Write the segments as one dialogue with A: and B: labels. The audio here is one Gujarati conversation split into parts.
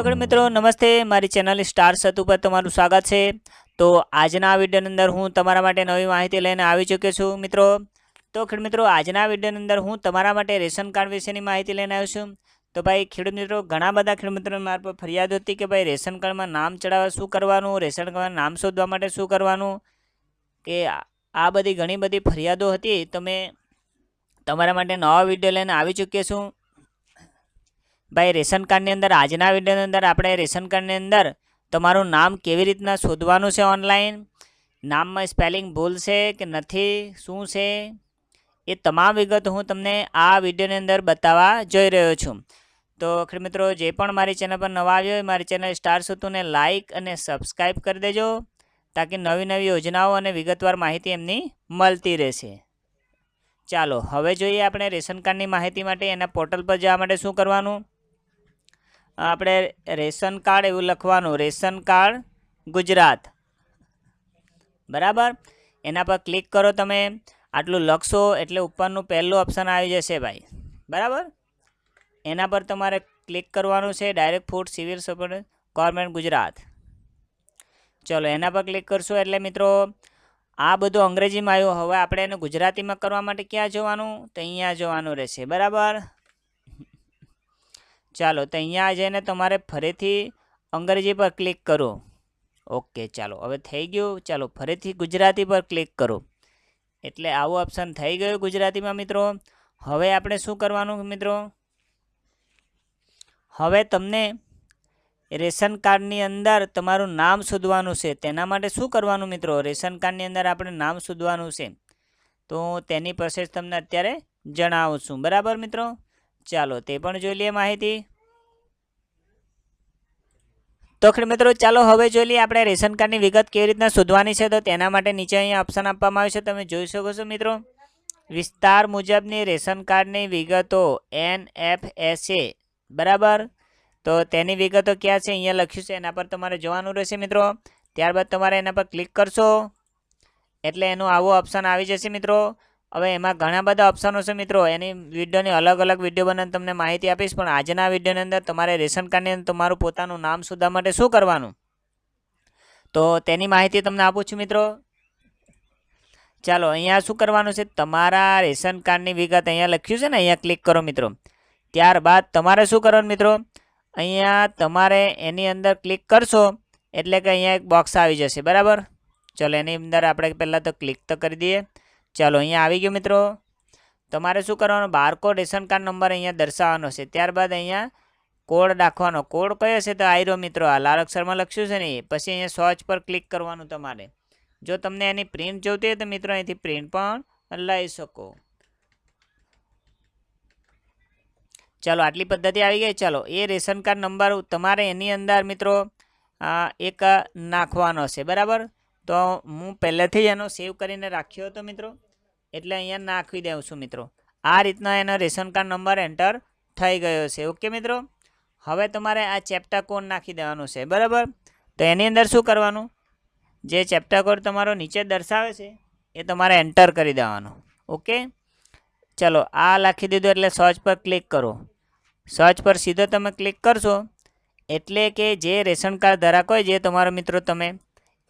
A: હેલો ખેડૂત મિત્રો, નમસ્તે. મારી ચેનલ સ્ટાર સતુ પર તમારું સ્વાગત છે. તો આજના વિડીયોની અંદર હું તમારા માટે નવી માહિતી લઈને આવી ચૂક્યો છું મિત્રો. તો ખેડૂત મિત્રો, આજના વિડીયોની અંદર હું તમારા માટે રેશન કાર્ડ વિશેની માહિતી લઈને આવ્યો છું. તો ભાઈ, ખેડૂત મિત્રો, ઘણા બધા ખેડૂત મિત્રો મારા પર ફરિયાદ હતી કે ભાઈ, રેશન કાર્ડમાં નામ ચડાવવા શું કરવાનું, રેશન કાર્ડમાં નામ શોધવા માટે શું કરવાનું? કે આ બધી ઘણી બધી ફરિયાદો હતી. તો મેં તમારા માટે નવા વીડિયો લઈને આવી ચૂક્યો છું. ભાઈ, રેશન કાર્ડની અંદર, આજના વિડીયોની અંદર આપણે રેશન કાર્ડની અંદર તમારું નામ કેવી રીતના શોધવાનું છે ઓનલાઈન નામમાં સ્પેલિંગ ભૂલ છે કે નથી? શું છે? એ તમામ વિગત હું તમને આ વિડીયોની અંદર બતાવવા જઈ રહ્યો છું. તો ખેડૂત મિત્રો, જે પણ મારી ચેનલ પર નવા આવ્યો હોય, મારી ચેનલ સ્ટાર સુતુને લાઇક અને સબસ્ક્રાઈબ કરી દેજો, તાકી નવી નવી યોજનાઓ અને વિગતવાર માહિતી એમની મળતી રહેશે. ચાલો, હવે જોઈએ આપણે રેશન કાર્ડની માહિતી માટે એના પોર્ટલ પર જવા માટે શું કરવાનું? આપણે રેશન કાર્ડ એવું લખવાનું, રેશન કાર્ડ ગુજરાત. બરાબર? એના પર ક્લિક કરો તમે. આટલું લખશો એટલે ઉપરનું પહેલું ઓપ્શન આવી જશે ભાઈ. બરાબર? એના પર તમારે ક્લિક કરવાનું છે, direct food civil support government Gujarat. ચલો, એના પર ક્લિક કરશો એટલે મિત્રો, આ બધું અંગ્રેજીમાં આવ્યું. હવે આપણે એને ગુજરાતીમાં કરવા માટે ક્યાં જવાનું? તો અહીંયા જવાનું રહેશે. બરાબર? ચાલો, તો અહીંયા જઈને તમારે ફરીથી અંગ્રેજી પર ક્લિક કરો. ઓકે ચાલો, હવે થઈ ગયું. ચાલો, ફરીથી ગુજરાતી પર ક્લિક કરો. એટલે આવું ઓપ્શન થઈ ગયું ગુજરાતીમાં, મિત્રો. હવે આપણે શું કરવાનું, મિત્રો? હવે તમને રેશન કાર્ડની અંદર તમારું નામ શોધવાનું છે. તેના માટે શું કરવાનું, મિત્રો? રેશન કાર્ડની અંદર આપણે નામ શોધવાનું છે. તો તેની પ્રોસેસ તમને અત્યારે જણાવું છું. બરાબર, મિત્રો? ચાલો, તે પણ જોઈ લઈએ માહિતી. તો મિત્રો, ચાલો હવે જોઈ લઈએ આપણે રેશન કાર્ડની વિગત કેવી રીતના શોધવાની છે. તો તેના માટે નીચે અહીંયા ઓપ્શન આપવામાં આવ્યું છે. તમે જોઈ શકો છો મિત્રો, વિસ્તાર મુજબની રેશન કાર્ડની વિગતો એન એફ એસ એ બરાબર? તો તેની વિગતો ક્યાં છે? અહીંયા લખ્યું છે. એના પર તમારે જોવાનું રહેશે મિત્રો. ત્યારબાદ તમારે એના પર ક્લિક કરશો. એટલે એનું આવું ઓપ્શન આવી જશે મિત્રો. હવે એમાં ઘણા બધા ઓપ્શનો છે મિત્રો. એની વિડીયોની અલગ અલગ વીડિયો બનાવીને તમને માહિતી આપીશ, પણ આજના વિડીયોની અંદર તમારે રેશન કાર્ડની અંદર તમારું પોતાનું નામ સુધા માટે શું કરવાનું? તો તેની માહિતી તમને આપું છું મિત્રો. ચાલો, અહીંયા શું કરવાનું છે? તમારા રેશન કાર્ડની વિગત અહીંયા લખ્યું છે ને, અહીંયા ક્લિક કરો મિત્રો. ત્યારબાદ તમારે શું કરવાનું મિત્રો? અહીંયા તમારે એની અંદર ક્લિક કરશો, એટલે કે અહીંયા એક બોક્સ આવી જશે, બરાબર? ચલો, એની અંદર આપણે પહેલાં તો ક્લિક તો કરી દઈએ. ચાલો અહીંયા આવી ગયો મિત્રો. તમારે શું કરવાનું? બારકોડ રેશન કાર્ડ નંબર અહીંયા દર્શાવવાનો છે. ત્યારબાદ અહીંયા કોડ નાખવાનો. કોડ કયો છે તો આયરો મિત્રો? આ લાલ અક્ષરમાં લખ્યું છે ને પછી અહીંયા સર્ચ પર ક્લિક કરવાનું તમારે. જો તમને એની પ્રિન્ટ જોઈતી હોય તો મિત્રો અહીંથી પ્રિન્ટ પણ લઈ શકો. ચાલો આટલી પદ્ધતિ આવી ગઈ. ચાલો, એ રેશન કાર્ડ નંબર તમારે એની અંદર મિત્રો એક નાખવાનો છે. બરાબર? તો હું પહેલેથી જ એનો સેવ કરીને રાખ્યો હતો મિત્રો. એટલે અહીંયા નાખી દઉં છું મિત્રો. આ રીતના એનો રેશન કાર્ડ નંબર એન્ટર થઈ ગયો છે. ઓકે મિત્રો? હવે તમારે આ ચેપ્ટા કોડ નાખી દેવાનું છે. બરાબર? તો એની અંદર શું કરવાનું? જે ચેપ્ટા કોડ તમારો નીચે દર્શાવે છે, એ તમારે એન્ટર કરી દેવાનો. ઓકે? ચલો, આ લખી દીધું એટલે સર્ચ પર ક્લિક કરો. સર્ચ પર સીધો તમે ક્લિક કરશો, એટલે કે જે રેશન કાર્ડ ધરાકો હોય, જે તમારો મિત્રો તમે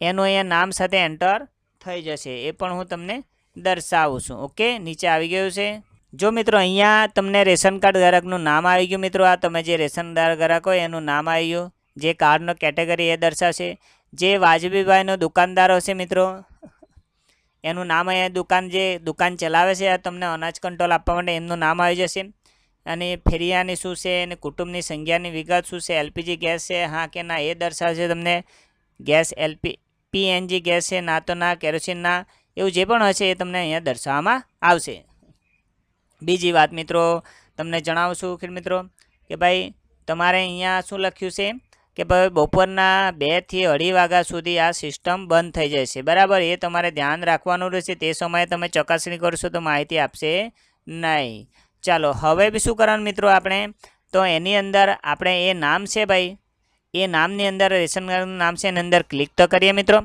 A: એનું અહીંયા નામ સાથે એન્ટર થઈ જશે. એ પણ હું તમને દર્શાવું છું. ઓકે? નીચે આવી ગયું છે. જો મિત્રો, અહીંયા તમને રેશન કાર્ડ ગ્રાહકનું નામ આવી ગયું મિત્રો. આ તમે જે રેશન ગ્રાહક હોય એનું નામ આવી ગયું. જે કાર્ડનો કેટેગરી એ દર્શાવશે. જે વાજબીભાઈનો દુકાનદાર હશે મિત્રો, એનું નામ અહીંયા દુકાન જે દુકાન ચલાવે છે, આ તમને અનાજ કંટ્રોલ આપવા માટે એમનું નામ આવી જશે. અને ફેરિયાની શું છે, અને કુટુંબની સંખ્યાની વિગત શું છે, એલપીજી ગેસ છે, હા કે ના, એ દર્શાવશે તમને. ગેસ, એલપી પીએનજી ગેસ છે ના તો ના કેરોસીનના એવું જે પણ હશે એ તમને અહીંયા દર્શાવવામાં આવશે. બીજી વાત મિત્રો, તમને જણાવું છું કે મિત્રો, કે ભાઈ તમારે અહીંયા શું લખ્યું છે? કે ભાઈ બપોરના બેથી અઢી વાગ્યા સુધી આ સિસ્ટમ બંધ થઈ જશે બરાબર? એ તમારે ધ્યાન રાખવાનું રહેશે. તે સમયે તમે ચકાસણી કરશો તો માહિતી આપશે નહીં. ચાલો, હવે બી શું કરવાનું મિત્રો આપણે? તો એની અંદર આપણે એ નામ છે ભાઈ એ નામની અંદર, રેશન કાર્ડનું નામ છે, એની અંદર ક્લિક તો કરીએ મિત્રો.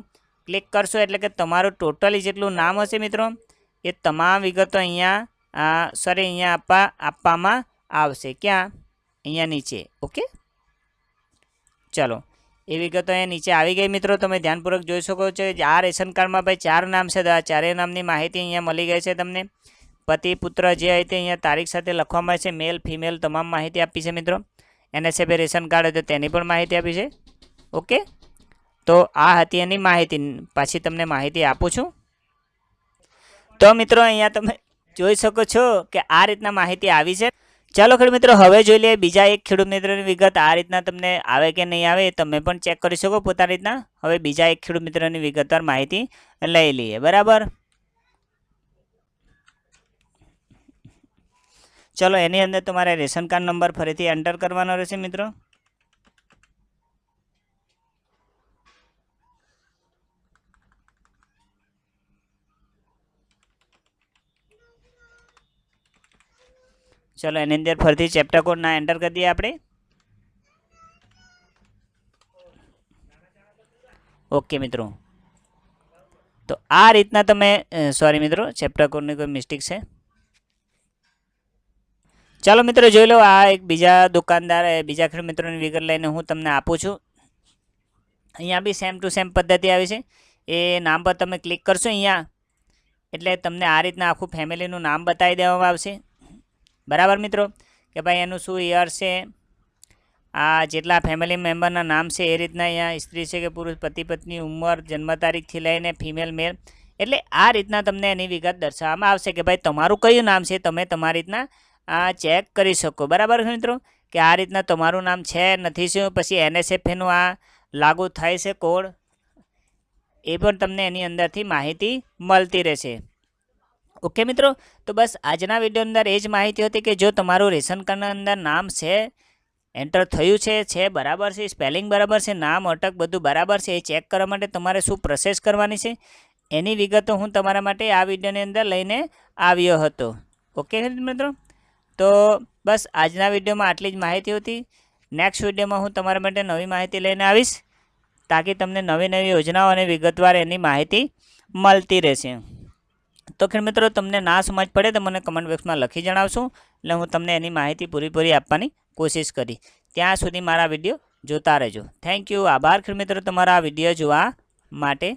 A: ક્લિક કરશો એટલે કે તમારું ટોટલી જેટલું નામ હશે મિત્રો, એ તમામ વિગતો અહીંયા સોરી અહીંયા આપવા, આપવામાં આવશે. ક્યાં? અહીંયા નીચે. ઓકે? ચલો. એ વિગતો અહીંયા નીચે આવી ગઈ મિત્રો. તમે ધ્યાનપૂર્વક જોઈ શકો છો આ રેશન કાર્ડમાં ભાઈ ચાર નામ છે. તો આ ચારેય નામની માહિતી અહીંયા મળી ગઈ છે તમને. પતિ, પુત્ર જે હોય તે અહીંયા તારીખ સાથે લખવામાં છે. મેલ ફિમેલ તમામ માહિતી આપી છે મિત્રો. એનએસએફે રેશન કાર્ડ હોય તો તેની પણ માહિતી આપી છે. ઓકે? તો આ હતી એની માહિતી. પાછી તમને માહિતી આપું છું. તો મિત્રો, અહીંયા તમે જોઈ શકો છો કે આ રીતના માહિતી આવી છે. ચાલો ખેડૂત મિત્રો, હવે જોઈ લઈએ બીજા એક ખેડૂત મિત્રની વિગત. આ રીતના તમને આવે કે નહીં આવે તમે પણ ચેક કરી શકો પોતાની રીતના. હવે બીજા એક ખેડૂત મિત્રની વિગતવાર માહિતી લઈ લઈએ. બરાબર? ચલો, એની અંદર તમારે રેશન કાર્ડ નંબર ફરીથી એન્ટર કરવાનો રહેશે મિત્રો. ચલો, એની અંદર ફરીથી ચેપ્ટર કોડ ના એન્ટર કરી દઈએ આપણે. ઓકે મિત્રો. તો આ રીતના તમે સોરી મિત્રો ચેપ્ટર કોડની કોઈ મિસ્ટેક છે? ચાલો મિત્રો જોઈ લો, આ એક બીજા દુકાનદાર બીજા ખેડૂત મિત્રોની વિગત લઈને હું તમને આપું છું. અહીંયા બી સેમ ટુ સેમ પદ્ધતિ આવી છે. એ નામ પર તમે ક્લિક કરશો અહીંયા, એટલે તમને આ રીતના આખું ફેમિલીનું નામ બતાવી દેવામાં આવશે. બરાબર મિત્રો? કે ભાઈ એનું શું યર છે? આ જેટલા ફેમિલી મેમ્બરના નામ છે એ રીતના અહીંયા સ્ત્રી છે કે પુરુષ, પતિ, પત્ની, ઉંમર, જન્મ તારીખથી લઈને ફિમેલ મેલ એટલે આ રીતના તમને એની વિગત દર્શાવવામાં આવશે કે ભાઈ તમારું કયું નામ છે? તમે તમારી રીતના આ ચેક કરી શકો. બરાબર છે મિત્રો? કે આ રીતના તમારું નામ છે, નથી શું? પછી એનએસએફનું આ લાગુ થાય છે કોડ એ પણ તમને એની અંદરથી માહિતી મળતી રહેશે. ઓકે મિત્રો? તો બસ આજના વીડિયો અંદર એ જ માહિતી હતી કે જો તમારું રેશન કાર્ડના અંદર નામ છે એન્ટર થયું છે છે બરાબર છે, સ્પેલિંગ બરાબર છે, નામ, અટક બધું બરાબર છે, એ ચેક કરવા માટે તમારે શું પ્રોસેસ કરવાની છે? એની વિગતો હું તમારા માટે આ વિડીયોની અંદર લઈને આવ્યો હતો. ઓકે મિત્રો? તો બસ આજના વિડીયોમાં આટલી જ માહિતી હતી. નેક્સ્ટ વિડીયોમાં હું તમારા માટે નવી માહિતી લઈને આવીશ, તાકી તમને નવી નવી યોજનાઓ અને વિગતવાર એની માહિતી મળતી રહેશે. તો ખેડ મિત્રો, તમને ના સમજ પડે તો મને કમેન્ટ બોક્સમાં લખી જણાવશો, એટલે હું તમને એની માહિતી પૂરીપૂરી આપવાની કોશિશ કરી. ત્યાં સુધી મારા વીડિયો જોતા રહેજો. થેન્ક યુ આભાર ખેડ મિત્રો, તમારા આ વીડિયો જોવા માટે.